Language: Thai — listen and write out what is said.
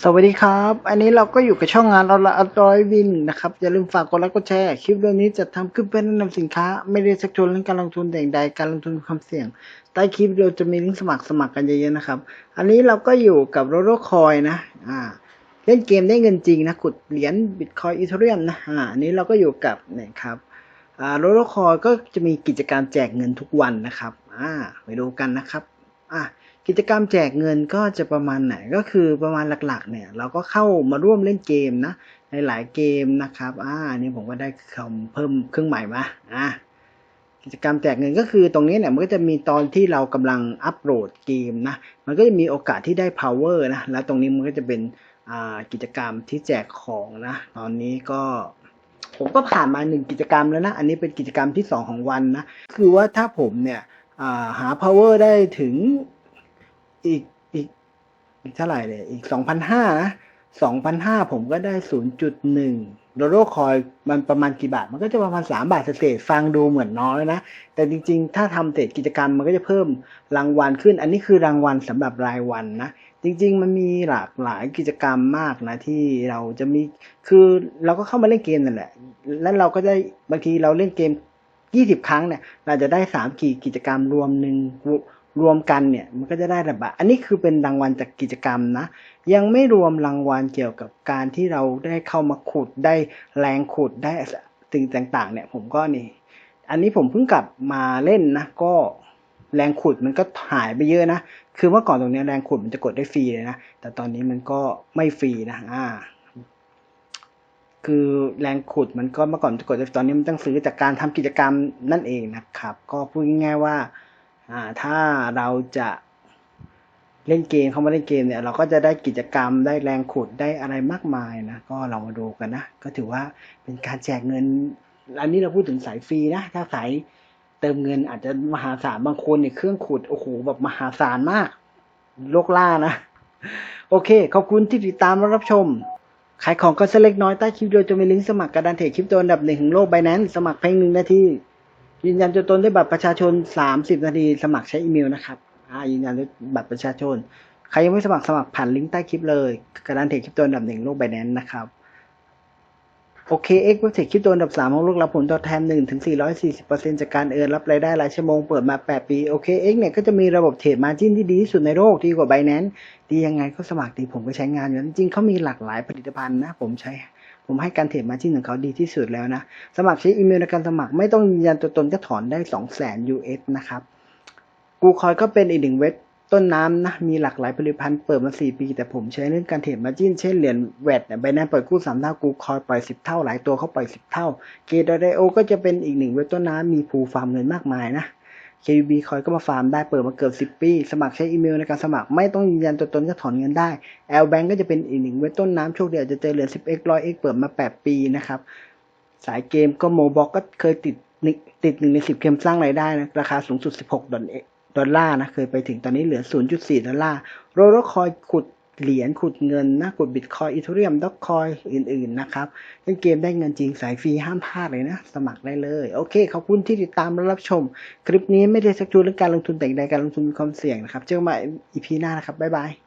สวัสดีครับ อันนี้เราก็อยู่กับช่องงานเราละอร่อยวินนะครับ อย่าลืมฝากกดไลค์กดแชร์ คลิปเรื่องนี้จะทำขึ้นเพื่อแนะนำสินค้า ไม่ได้ชักชวนเรื่องการลงทุนแต่อย่างใดการลงทุนมีความเสี่ยง ใต้คลิปเราจะมีลิงก์สมัครสมัครกันเยอะๆนะครับ อันนี้เราก็อยู่กับโรโรคอยนะ อ่า เล่นเกมได้เงินจริงนะขุดเหรียญบิตคอยอีเทเรียมนะ อ่า อันนี้เราก็อยู่กับเนี่ยครับ อ่า โรโรคอยก็จะมีกิจกรรมแจกเงินทุกวันนะครับ อ่า ไปดูกันนะครับ อ่า กิจกรรมแจกเงินก็จะประมาณไหนก็คือประมาณหลักๆ เนี่ย เราก็เข้ามาร่วมเล่นเกมนะหลายๆเกมนะครับอ่าอันนี่ผมก็ได้คำเพิ่มเครื่องหมายมาอ่ากิจกรรมแจกเงินก็คือตรงนี้เนี่ยมันก็จะมีตอนที่เรากำลังอัปโหลดเกมนะมันก็จะมีโอกาสที่ได้ power นะแล้วตรงนี้มันก็จะเป็นอ่ากิจกรรมที่แจกของนะตอนนี้ก็ผมก็ผ่านมาหนึ่งกิจกรรมแล้วนะอันนี้เป็นกิจกรรมที่สองของวันนะคือว่าถ้าผมเนี่ยาหา power ได้ถึง อีกอีกอีกเท่าไหร่เลยอีกสองพันห้านะสองพันห้าผมก็ได้ศูนย์จุดหนึ่งโลโลคอยมันประมาณกี่บาท มันก็จะประมาณสามบาทเศษฟังดูเหมือนน้อยนะ แต่จริงๆ ถ้าทำเสร็จกิจกรรมมันก็จะเพิ่มรางวัลขึ้น อันนี้คือรางวัลสำหรับรายวันนะ จริง ๆ มันมีหลากหลายกิจกรรมมากนะ ที่เราจะมี คือเราก็เข้ามาเล่นเกมนั่นแหละ แล้วเราก็ได้บางทีเราเล่นเกม20ครั้งเนี่ย เราจะได้3กี่กิจกรรมรวมหนึ่ง รวมกันเนี่ยมันก็จะได้ระบาดอันนี้คือเป็นรางวัลจากกิจกรรมนะ ยังไม่รวมรางวัลเกี่ยวกับการที่เราได้เข้ามาขุดได้แรงขุดได้สิ่งต่างๆ เนี่ย ผมก็นี่ อันนี้ผมเพิ่งกลับมาเล่นนะ ก็แรงขุดมันก็หายไปเยอะนะ คือเมื่อก่อนตรงเนี้ยแรงขุดมันจะกดได้ฟรีเลยนะ แต่ตอนนี้มันก็ไม่ฟรีนะ อ่า คือแรงขุดมันก็เมื่อก่อนจะกดได้ตอนนี้มันต้องซื้อจากการทำกิจกรรมนั่นเองนะครับ ก็พูดง่ายๆว่า อ่าถ้าเราจะเล่นเกมเข้ามาเล่นเกมเนี่ย เราก็จะได้กิจกรรมได้แรงขุดได้อะไรมากมายนะก็เรามาดูกันนะก็ถือว่าเป็นการแจกเงิน อันนี้เราพูดถึงสายฟรีนะถ้าสายเติมเงินอาจจะมหาศาลบางคนเนี่ยเครื่องขุดโอ้โหแบบมหาศาลมากโลกล่านะ โอเค ขอบคุณที่ติดตามและรับชม ขายของก็เล็กน้อยใต้คลิปโดยจะมีลิงก์สมัครกระดานเทรดคลิปตัวอันดับหนึ่งของโลกไบแนนสมัครเพียงหนึ่งนาที ยืนยันตัวตนด้วยบัตรประชาชน 30 นาที สมัครใช้อีเมลนะครับยืนยันด้วยบัตรประชาชน ใครยังไม่สมัครสมัครผ่านลิงก์ใต้คลิปเลยกระดานเทรดคลิปตัวอันดับหนึ่งโลกไบแนนนะครับโอเค X เว็บเทรดคลิปตัวอันดับ3ของโลกรับผลตอบแทน1ถึง440%จากการเอิร์นรับรายได้รายชั่วโมงเปิดมา8ปีโอเค X เนี่ยก็จะมีระบบเทรดมาจิ้นที่ดีที่สุดในโลกดีกว่า Binance ดียังไงก็สมัครดีผมก็ใช้งานอยู่จริงเขามีหลากหลายผลิตภัณฑ์นะผมใช้ ผมให้การเทรดมาจิ้นของเขาดีที่สุดแล้วนะ สมัครใช้อีเมลในการสมัครไม่ต้องยืนยันตัวตนก็ถอนได้2 0 0 0 0 US นะครับ กูคอยก็เป็นอีกหนึ่งเว็บต้นน้ำนะ มีหลากหลายผลิตภัณฑ์เปิดมา 4 ปี แต่ผมใช้เรื่องการเทรดมาจิ้น เช่นเหรียญแวดเนี่ยใบนั้นปล่อยกู้ 3 เท่า กูคอยปล่อย 10 เท่า หลายตัวเขาปล่อย 10 เท่า เกดไดโอก็จะเป็นอีกหนึ่งเว็บต้นน้ำมีภูฟาร์มเงินมากมายนะ KUB คอยก็มาฟาร์มได้เปิดมาเกือบ10 ปี สมัครใช้อีเมลในการสมัครไม่ต้องยืนยันตัวตนก็ถอนเงินได้ L Bank ก็จะเป็นอีกหนึ่งเว็บต้นน้ำโชคดีอาจจะเจอเหรียญ 10x 100x เปิดมา 8 ปีนะครับ สายเกมก็โมบอกก็เคยติดหนึ่งติดหนึ่งในสิบเกมสร้างรายได้นะราคาสูงสุด 16ดอลดอลลาร์นะเคยไปถึงตอนนี้เหลือ 0.4 ดอลลาร์โรลคอยขุด เหรียญขุดเงินนะขุดบิตคอยอีทูเรียมด็อกคอยอื่นๆนะครับเล่นเกมได้เงินจริงสายฟรีห้ามพลาดเลยนะ สมัครได้เลย โอเค ขอบคุณที่ติดตามและรับชม คลิปนี้ไม่ได้ชักชวนเรื่องการลงทุนแต่อย่างใดการลงทุนมีความเสี่ยงนะครับ เจอกันใหม่ EP หน้านะครับ บ๊ายบาย